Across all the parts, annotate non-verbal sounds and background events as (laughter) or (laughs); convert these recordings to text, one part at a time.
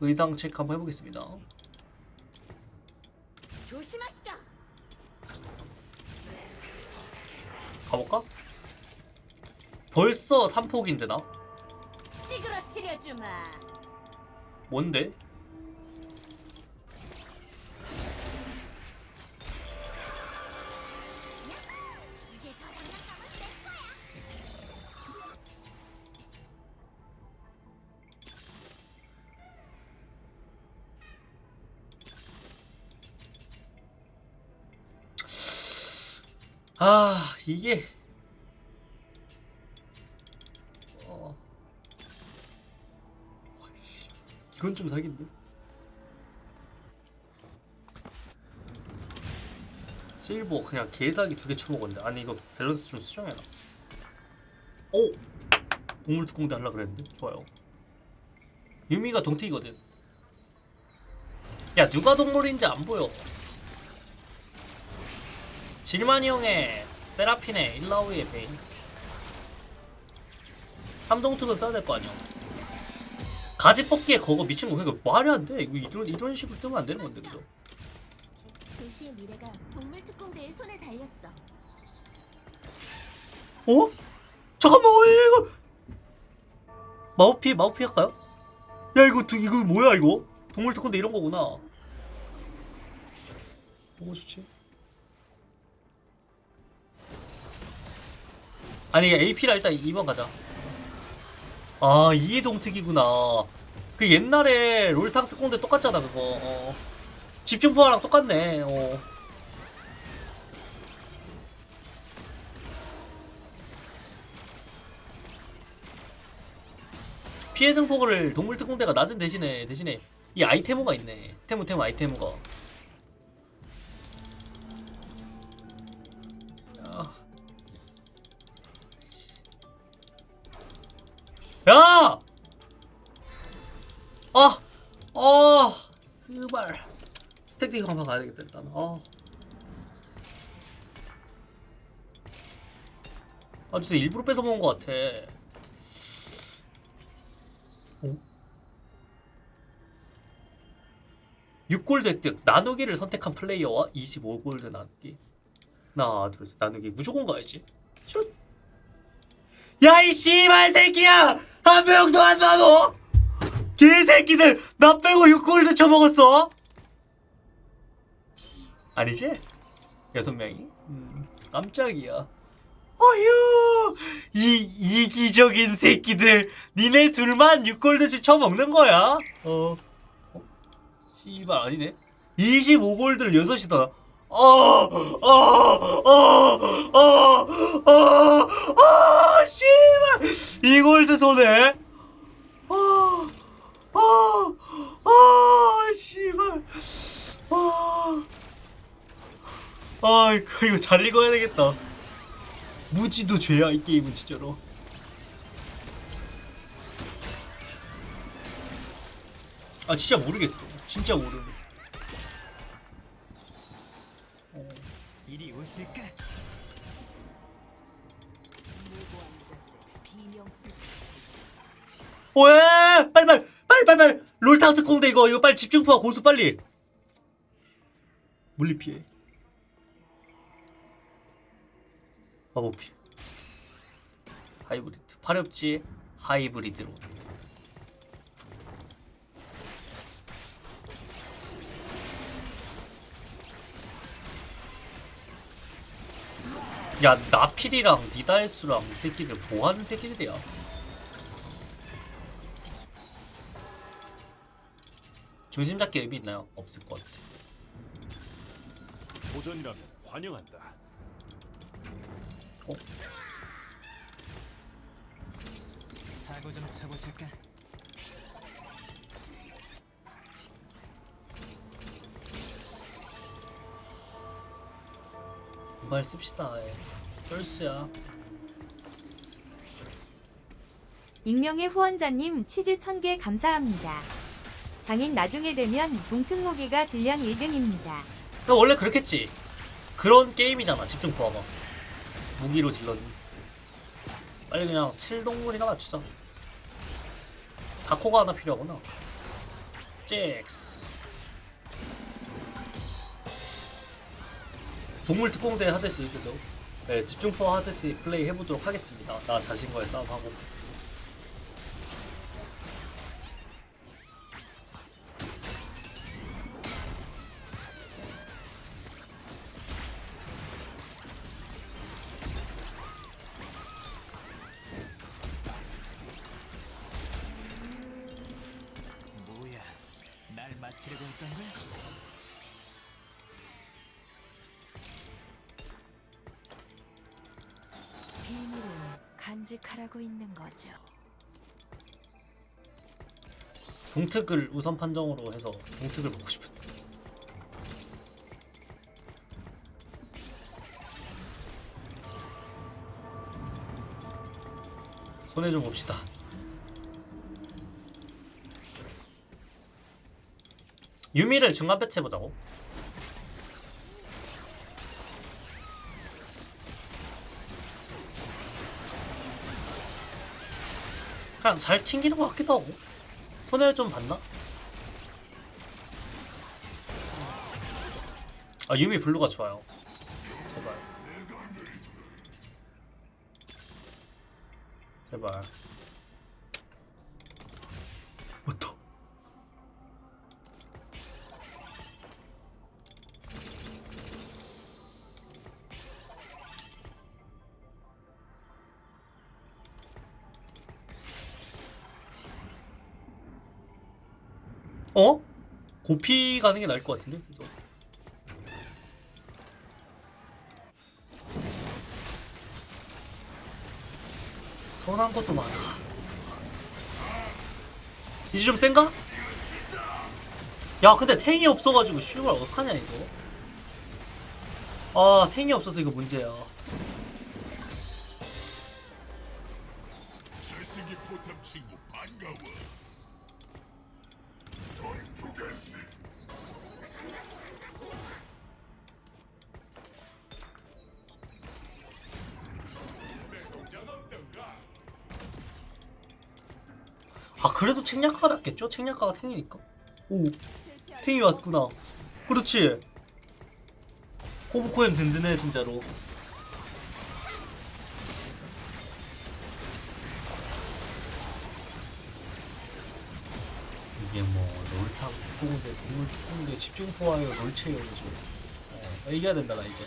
의상 체크 한번 해보겠습니다. 가볼까? 벌써 3폭인데 나? 뭔데? 아 이게. 어... 이건 좀 사기인데? 실버 그냥 개사기 두 개 쳐먹었는데. 아니 이거 밸런스 좀 수정해라 오! 동물 특공대 하려 그랬는데? 좋아요. 유미가 동티거든. 야 누가 동물인지 안 보여 질만이 형의 세라핀의 일라우이의 베인 삼동특은 써야 될 거 아니야 가지 뽑기에 그거 미친 거 그러니까 말이 안돼 이거 이런, 이런 식으로 뜨면 안 되는 건데 그죠 도시의 미래가 동물 특공대의 손에 달렸어. 어? 잠깐만 어, 이거 마우피 마우피 할까요? 야 이거 두- 이거 뭐야 이거 동물 특공대 이런 거구나 뭐가 좋지? 아니 AP라 일단 2번 가자 아 이해동특이구나 그 옛날에 롤탕 특공대 똑같잖아 그거 어. 집중포화랑 똑같네 어. 피해 증폭을 동물 특공대가 낮은 대신에 대신에 이 아이테무가 있네. 테무 테무 아이테무가. 야. 야! 아! 아! 스발. 스택틱 한번 가야 되겠다 일단. 아. 아 진짜 일부러 뺏어 먹은 것 같아. 어? 6골드 획득 나누기를 선택한 플레이어와 25골드 나누기 하나 둘 셋 나누기 무조건 가야지 슛 야 이 씨발 새끼야 한 명도 안 나눠 개새끼들 나 빼고 6골드 쳐먹었어? 아니지? 여섯 명이? 음, 깜짝이야. 어휴 이 이기적인 새끼들 니네 둘만 6골드씩 쳐먹는 거야? 어, 어? 씨발 아니네. 25골드를 6이더라 어, 어어어어어어 씨발 이 골드 손해 어어어 씨발. 어. 아 이거 잘 읽어야 되겠다. 무지도 죄야 이 게임은 진짜로. 아 진짜 모르겠어. 진짜 모르네. 어, 이리 오실까? 왜? 빨리 빨리 빨리 빨리 빨리 롤탕 특공대 이거 이거 빨리 집중포화 고수 빨리. 물리 피해. 마법 피해 하이브리드. 파렵지? 하이브리드로 야 나필이랑 니다일수랑 이 새끼들 뭐하는 새끼들이야 중심 잡기 의미 있나요? 없을 것 같아 도전이라면 환영한다. 어? 사고 좀 쳐보실까? 말 씁시다. 예. 펄스야. 익명의 후원자님 치즈 1000개 감사합니다. 장인 나중에 되면 동특무기가 딜량 1등입니다. 너 원래 그렇겠지. 그런 게임이잖아. 집중 포화가 무기로 질러니 빨리 그냥 칠동물이나 맞추자. 다코가 하나 필요하구나. 잭스 동물 특공대 하듯이 그죠? 네 집중포 하듯이 플레이 해보도록 하겠습니다 나 자신과의 싸움하고 뭐야? 날 마치려고 했던 거야? 간직하라고 있는 거죠. 동특을 우선 판정으로 해서 동특을 먹고 싶은 손해 좀 봅시다. 유미를 중간 배치해보자고 그냥 잘 튕기는 것 같기도 하고. 손해를 좀 봤나? 아 유미 블루가 좋아요. 제발. 제발 어? 고피 가는 게 나을 것 같은데? 그죠? 선한 것도 많아. 이제 좀 센가? 야, 근데 탱이 없어가지고 슈발 어떡하냐 이거? 아, 탱이 없어서 이거 문제야. 아, 그래도 책략가가 낫겠죠? 책략가가 탱이니까. 오, 탱이 왔구나. 그렇지. 호부코엠 든든해 진짜로. 이게 뭐 롤탑 특공대, 동물 특공대, 집중포화요, 롤체요죠. 어, 이겨야 된다 나 이제.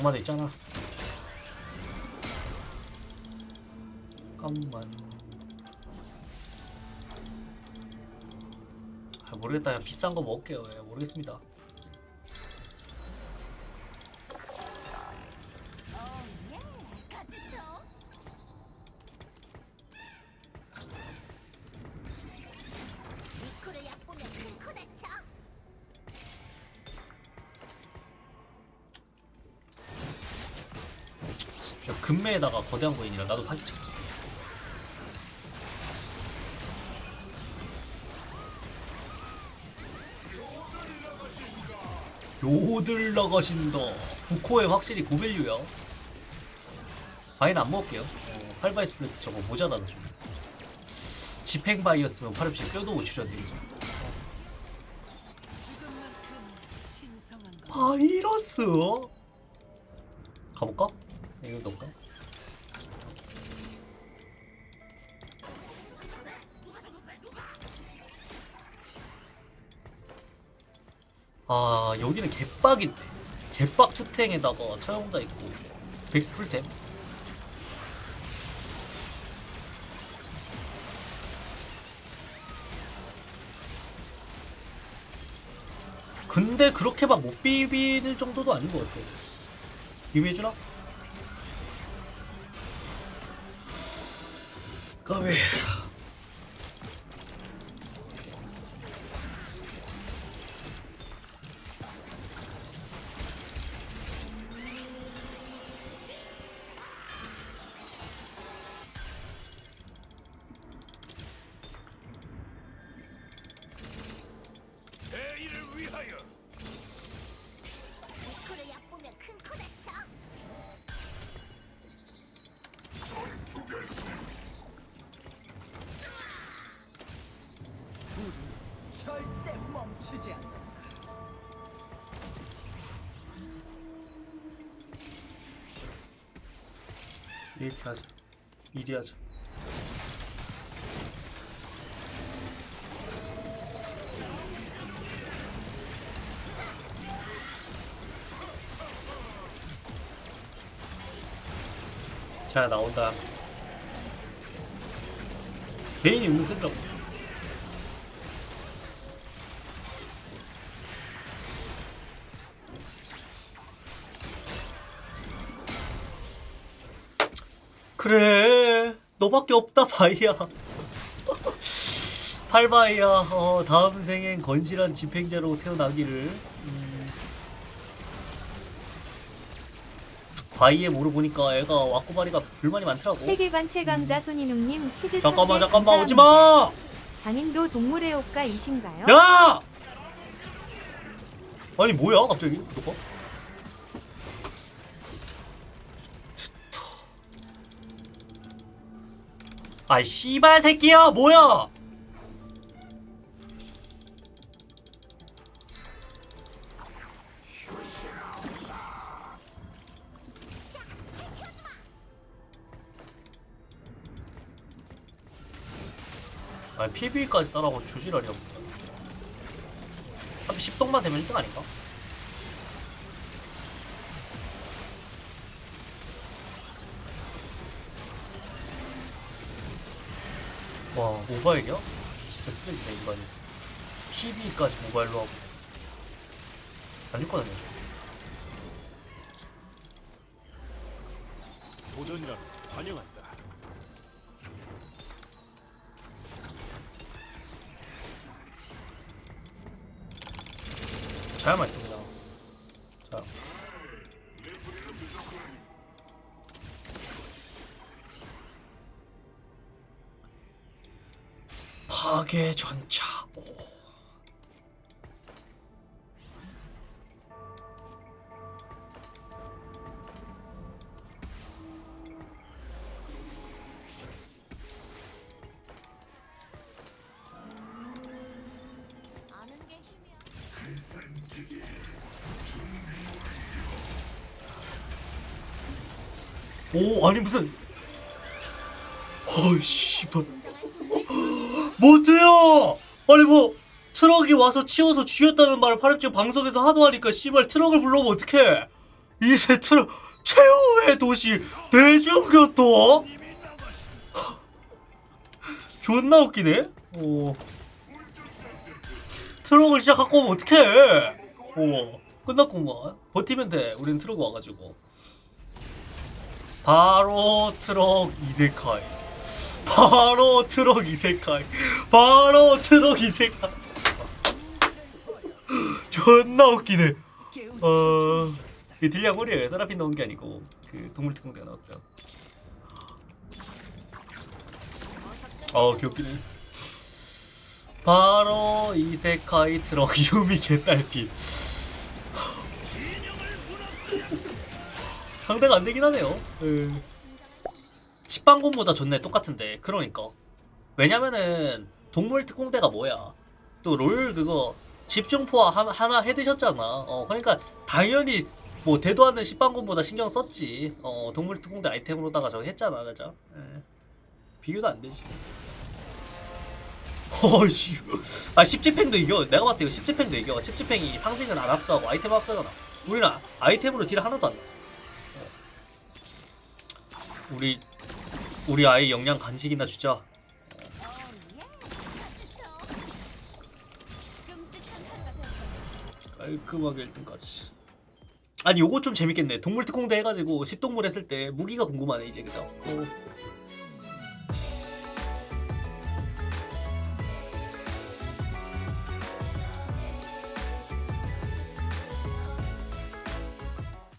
엄마도 있잖아. 잠깐만. 모르겠다. 그냥 비싼 거 먹을게요. 예, 모르겠습니다. 금매에다가 거대한 거인이라 나도 사기쳤어. 요들 나가신다. 부코에 확실히 고밸류야. 바이는 안 먹을게요. 어, 팔바이스 플렉스 저거 모자라다 좀. 집행 바이였으면 팔없이 뼈도 못 추렸는데 그죠? 바이러스? 가볼까? 이거 넣을까? 아 여기는 개빡인데. 개빡 투탱에다가 처형자 있고 백스 풀템. 근데 그렇게 막 못 비빌 정도도 아닌 것 같아. 비벼주나? 까비 멈추지 않는다. 이렇게 하자. 이리 하자. 자 나온다. 개인이 은근슬쩍. 그래. 너밖에 없다 바이야. 팔바이야. 어, 다음 생엔 건실한 집행자로 태어나기를. 음. 바이의 모를 보니까 애가 와꾸바리가 불만이 많더라고. 세계관 최강자 손인웅님 치즈 잠깐만 1000개 잠깐만. 오지마! 장인도 동물의 옷가 이신가요? 야! 아니 뭐야 갑자기? 너가 아 씨발 새끼야 뭐야 아 PB까지 따라가고 조지랄이야 30동만 되면 1등 아닌가? 모바일이야? 진짜 쓰레기다 인간이 PB까지 모바일로 하고 안줄 거다냐 도전이라 환영한다. 잘 말씀니다 파괴 전차. 오. 오 아니 무슨. 어이 씨발 못해요? 아니 뭐 트럭이 와서 치워서 죽였다는 말을 파렴치 방송에서 하도 하니까 씨발 트럭을 불러오면 어떡해? 이새 트럭 최후의 도시 대중교통? 존나 웃기네? 오. 트럭을 시작 갖고 오면 어떡해? 오. 끝났구만. 버티면 돼. 우린 트럭 와가지고. 바로 트럭 이세카이 바로 트럭 이세카이 바로 트럭 이세카이 존나 웃기네. 어... 이 딜량 홀이에요. 세라핀 넣은 게 아니고 그 동물특공대가 나왔어요 어 귀엽기네 바로 이세카이 트럭 (laughs) 유미 개딸피. 상대가 안 되긴 하네요. 예. 집방곰보다 좋네 똑같은데 그러니까 왜냐면은 동물 특공대가 뭐야 또 롤 그거 집중포화 하나, 해드셨잖아. 어 그러니까 당연히 뭐 대도 않는 집방곰보다 신경 썼지. 어 동물 특공대 아이템으로다가 저거 했잖아, 그죠? 예. 비교도 안 되지. (laughs) 어씨, 아 십지팽도 이겨. 내가 봤을 때 이거 십지팽도 이겨. 십지팽이 상징은 안 앞서고 아이템 앞서잖아. 우리는 아이템으로 딜 하나도 안 나. 우리 우리 아이 영양 간식이나 주자. 깔끔하게 1등까지. 아니 요거 좀 재밌겠네. 동물 특공대 해가지고 십동물 했을 때 무기가 궁금하네 이제 그죠? 어.